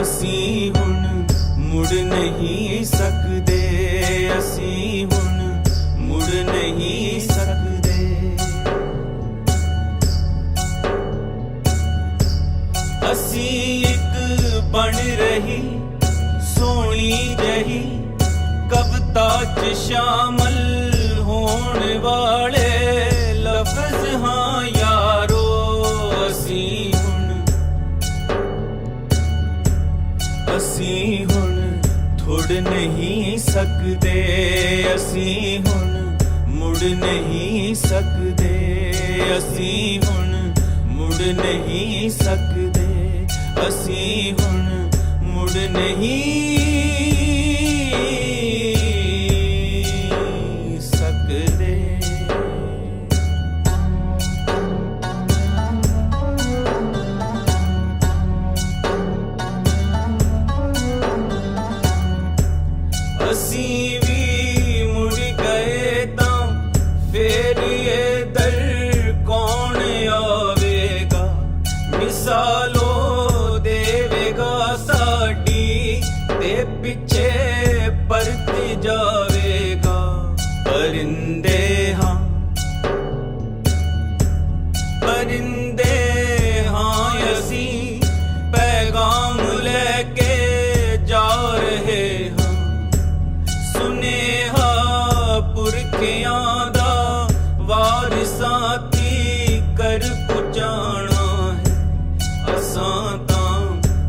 ਅਸੀਂ ਹੁਣ ਮੁੜ ਨਹੀਂ ਸਕਦੇ, ਅਸੀਂ ਹੁਣ ਮੁੜ ਨਹੀਂ ਸਕਦੇ। ਅਸੀਂ ਇੱਕ ਬਣ ਰਹੀ, ਸੋਹਣੀ ਜਹੀ ਕਵਿਤਾ ਚ ਸ਼ਾਮਲ ਹੋਣ ਵਾਲੇ ਥੋੜ ਨਹੀਂ ਸਕਦੇ। ਅਸੀਂ ਹੁਣ ਮੁੜ ਨਹੀਂ ਸਕਦੇ। ਅਸੀਂ ਹੁਣ ਮੁੜ ਨਹੀਂ ਸਕਦੇ। ਅਸੀਂ ਹੁਣ ਮੁੜ ਨਹੀਂ ਵਾਰਿਸਾਂ ਕੀ ਕਰ ਪੁਜਾਣਾ ਹੈ। ਅਸਾਂ ਤਾਂ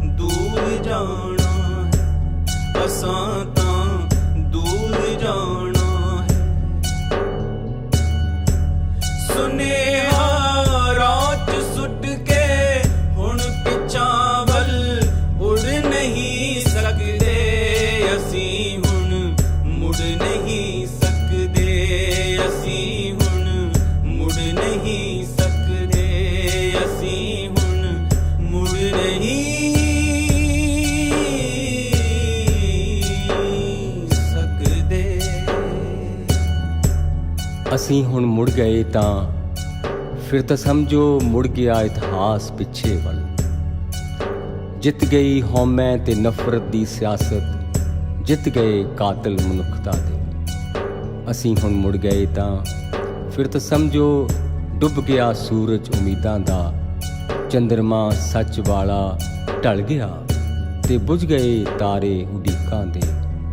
ਦੂਰ ਜਾਣਾ ਹੈ। ਅਸਾਂ ਤਾਂ ਦੂਰ ਜਾਣਾ ਹੈ। ਸੁਨੇਹਾ ਰਾਤ ਸੁੱਟ ਕੇ ਹੁਣ ਪਿਛਾਂ ਵੱਲ ਉੜ ਨਹੀਂ ਸਕਦੇ। ਅਸੀਂ ਹੁਣ ਮੁੜ ਅਸੀਂ ਹੁਣ ਮੁੜ ਗਏ ਤਾਂ ਫਿਰ ਤਾਂ ਸਮਝੋ ਮੁੜ ਗਿਆ ਇਤਿਹਾਸ ਪਿੱਛੇ ਵੱਲ। ਜਿੱਤ ਗਈ ਹਉਮੈ ਤੇ ਨਫ਼ਰਤ ਦੀ ਸਿਆਸਤ, ਜਿੱਤ ਗਏ ਕਾਤਲ ਮਨੁੱਖਤਾ ਦੇ ਅਸੀਂ ਹੁਣ ਮੁੜ ਗਏ ਤਾਂ ਫਿਰ ਤਾਂ ਸਮਝੋ ਡੁੱਬ ਗਿਆ ਸੂਰਜ ਉਮੀਦਾਂ ਦਾ, ਚੰਦਰਮਾ ਸੱਚ ਵਾਲਾ ਢਲ ਗਿਆ ਤੇ ਬੁਝ ਗਏ ਤਾਰੇ ਉਡੀਕਾਂ ਦੇ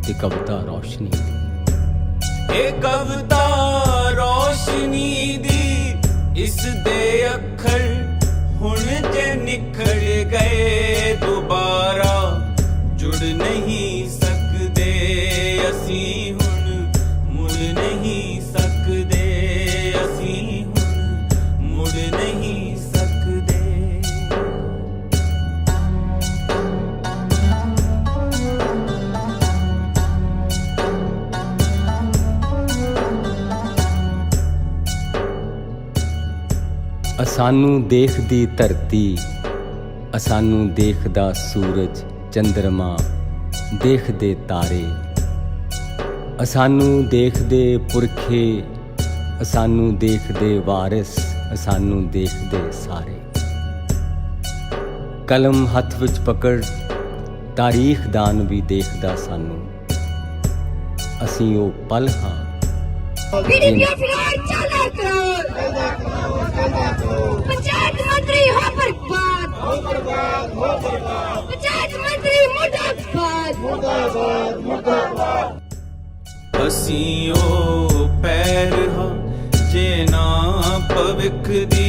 ਤੇ ਕਵਿਤਾ ਰੌਸ਼ਨੀ ਦੀ। ਇਹ ਕਵਿਤਾ ਨਹੀਂ ਸਕਦੇ। ਅਸੀਂ ਹੁਣ ਮੁੜ ਨਹੀਂ ਸਕਦੇ। ਅਸੀਂ ਹੁਣ ਮੁੜ ਨਹੀਂ ਸਕਦੇ। ਅਸਾਨੂੰ ਦੇਖਦੀ ਧਰਤੀ, ਅਸਾਨੂੰ ਦੇਖਦਾ ਸੂਰਜ ਚੰਦਰਮਾ। ਦੇਖਦੇ ਤਾਰੇ ਅਸਾਨੂੰ ਦੇਖਦੇ ਪੁਰਖੇ ਅਸਾਨੂੰ ਦੇਖਦੇ ਵਾਰਿਸ ਅਸਾਨੂੰ ਦੇਖਦੇ ਸਾਰੇ ਕਲਮ ਹੱਥ ਵਿੱਚ ਪਕੜ ਤਾਰੀਖ ਦਾਨ ਵੀ ਦੇਖਦਾ ਸਾਨੂੰ ਅਸੀਂ ਉਹ ਪਲ ਹਾਂ पीडीपी फिलहाल चाला करो पंचायत मंत्री हो बर्बाद पंचायत ਅਸੀਂ ਉਹ ਪੈਰ ਹਾਂ ਜੇ ਨਾ ਪਵਿੱਖ ਦੀ